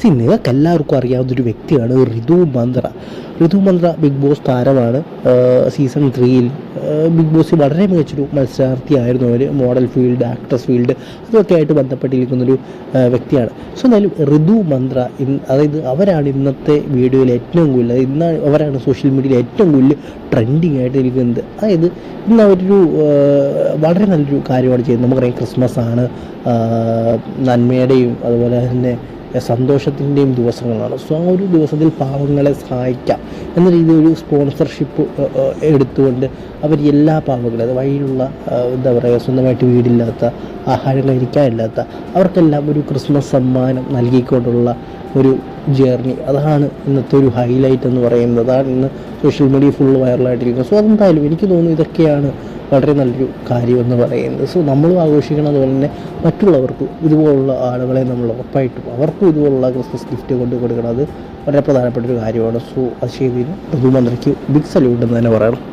C നിങ്ങൾക്ക് എല്ലാവർക്കും അറിയാവുന്ന ഒരു വ്യക്തിയാണ് ഋതു മന്ത്ര ഋതു മന്ത്ര ബിഗ് ബോസ് താരമാണ്. സീസൺ ത്രീയിൽ ബിഗ് ബോസ് വളരെ മികച്ചൊരു മത്സരാർത്ഥിയായിരുന്നു അവർ മോഡൽ ഫീൽഡ് ആക്ട്രസ് ഫീൽഡ് അതൊക്കെ ആയിട്ട് ബന്ധപ്പെട്ടിരിക്കുന്നൊരു വ്യക്തിയാണ്. സോ എന്നാലും ഋതു മന്ത്ര അതായത് അവരാണ് ഇന്നത്തെ വീഡിയോയിൽ ഏറ്റവും കൂടുതൽ ഇന്ന് അവരാണ് സോഷ്യൽ മീഡിയയിൽ ഏറ്റവും കൂടുതൽ ട്രെൻഡിങ് ആയിട്ട് ഇരിക്കുന്നത് അതായത് ഇന്ന് അവരൊരു വളരെ നല്ലൊരു കാര്യമാണ് ചെയ്യുന്നത്. നമുക്കറിയാം ക്രിസ്മസ് ആണ് നന്മയുടെയും അതുപോലെ തന്നെ സന്തോഷത്തിന്റെയും ദിവസങ്ങളാണ്. സോ ആ ഒരു ദിവസത്തിൽ പാവങ്ങളെ സഹായിക്കാം എന്ന രീതിയിൽ ഒരു സ്പോൺസർഷിപ്പ് എടുത്തുകൊണ്ട് അവർ എല്ലാ പാവങ്ങളും അത് വഴിയിലുള്ള എന്താ പറയുക സ്വന്തമായിട്ട് വീടില്ലാത്ത ആഹാരം കഴിക്കാനില്ലാത്ത അവർക്കെല്ലാം ഒരു ക്രിസ്മസ് സമ്മാനം നൽകിക്കൊണ്ടുള്ള ഒരു ജേർണി അതാണ് ഇന്നത്തെ ഒരു ഹൈലൈറ്റ് എന്ന് പറയുന്നത്. അതാണ് ഇന്ന് സോഷ്യൽ മീഡിയ ഫുള്ള് വൈറലായിട്ടിരിക്കുന്നത് സോ അതെന്തായാലും എനിക്ക് തോന്നുന്നു ഇതൊക്കെയാണ് വളരെ നല്ലൊരു കാര്യമെന്ന് പറയുന്നത്. സോ നമ്മളും ആഘോഷിക്കണം അതുപോലെ തന്നെ മറ്റുള്ളവർക്കും ഇതുപോലുള്ള ആളുകളെ നമ്മൾ ഉറപ്പായിട്ടും അവർക്കും ഇതുപോലുള്ള ക്രിസ്മസ് ഗിഫ്റ്റ് കൊണ്ട് കൊടുക്കണം. അത് വളരെ പ്രധാനപ്പെട്ട ഒരു കാര്യമാണ്. സോ അത് ചെയ്തതിന് ഋതുമന്ത്രിക്ക് ബിഗ് സല്യൂട്ട് എന്ന് തന്നെ പറയണം.